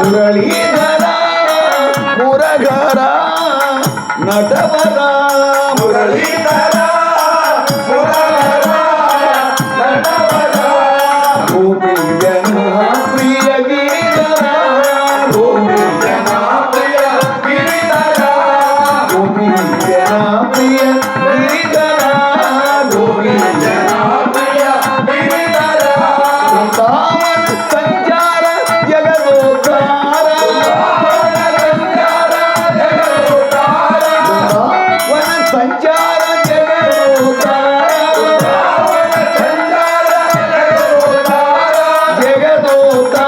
முரளிதரா முரகரா நடவரா முரளிதரா முரகரா நடவரா பூமியனா பிரிய கிரிதரா பூமியனா பிரிய கிரிதரா பூமியனா பிரிய கிரிதரா பூமியனா பிரிய கிரிதரா தாமன் তা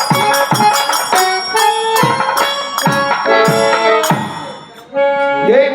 এই